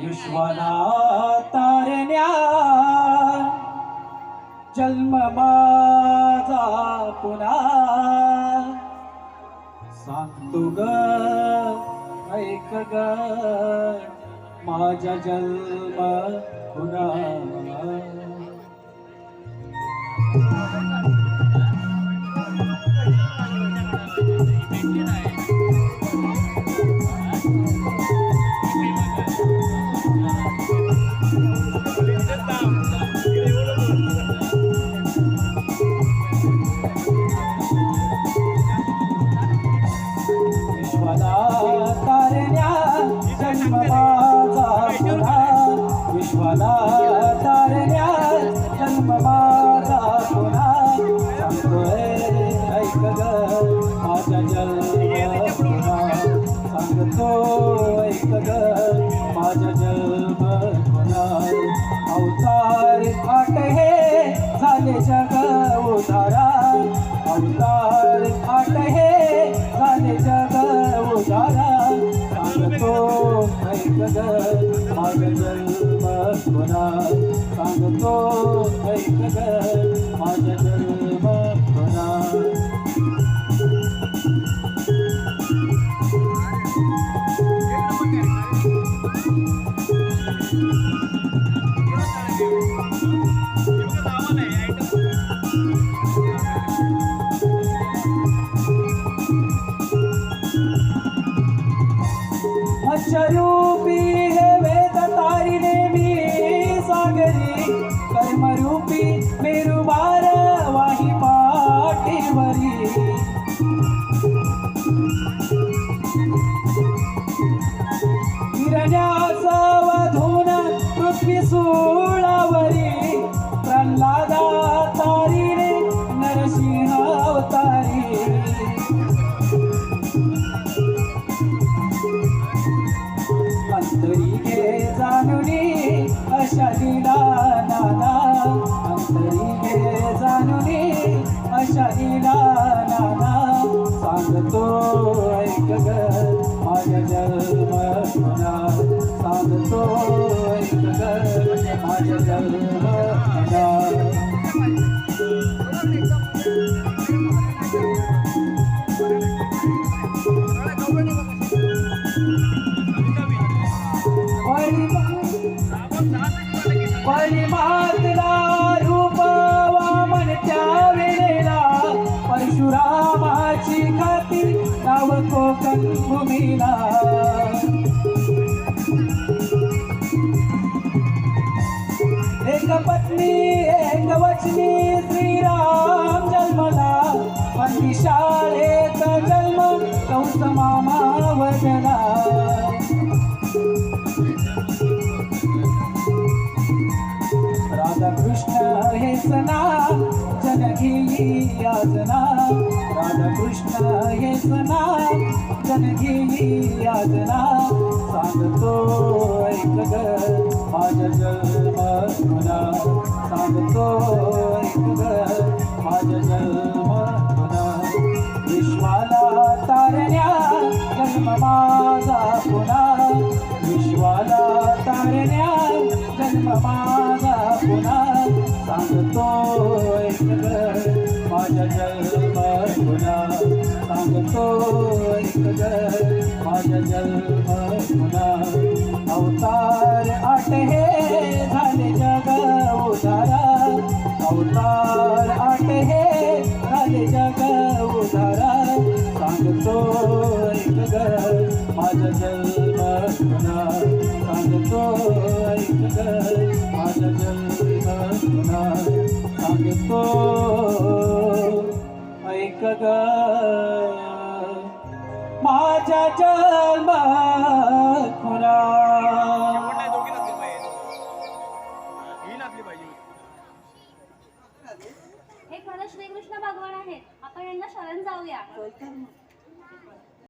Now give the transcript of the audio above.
विश्वाला तारण्या जन्म माझा पुन्हा. सांगतो ग ऐक ग माझा जन्म पुन्हा. विश्वाला तारण्या जन्म माझा पुन्हा तारण्या जन्म माझा सांगतोय ऐक ग माझा जन्म पुन्हा सांगतो ऐक ग जन्म अवतार आठ हे सांगतो ऐक ग माझा जन्म पुन्हा सांगतो ऐक ग माझा जन्म पुन्हा मच्छरूपी हे वेद तारिणे मी सागरी। कर्मरूपी मेरुबार वाही पाठीवरी गिरण्याचा वधून पृथ्वी सोळावरी। प्रल्हादा तारिणे नरसिंह अवतारी आशा दिला नाना अंतरी घे जाणुनी अशा दिला नाना सांगतो ऐक ग माझ्या जन्म पुन्हा सांगतो ऐक ग माझ्या जन्म आणि मातला रूप वामन त्या वेळेला परशुरामाची खाती नाव कोकण भूमीला. एक पत्नी एक वचनी श्रीराम जन्मला. पंडी शाळेत जन्म कंस मामा वजला राधा हे सना. जन जनघेई याजना. राधा कृष्ण सना. जन जनघेई याजना. सांगतो ऐक ग माझ्या जन्म पुन्हा सांगतो ऐक ग माझ्या जन्म पुन्हा विश्वाला तारण्या जन्म माझा पुन्हा विश्वाला तारण्या जन्म माझा जल माझ्या माझा जन्म पुन्हा अवतार आठ हे झाले जग उधारा अवतार आठ हे झाले जग उधारा सांगतो एक गर माझ्या जन्म पुन्हा सांगतो एक गर माझ्या जन्म पुन्हा सांगतो ऐक ग माझ्या जन्मात म्हणा हे खरं श्रीकृष्ण भगवान आहेत. आपण यांना शरण जाऊया.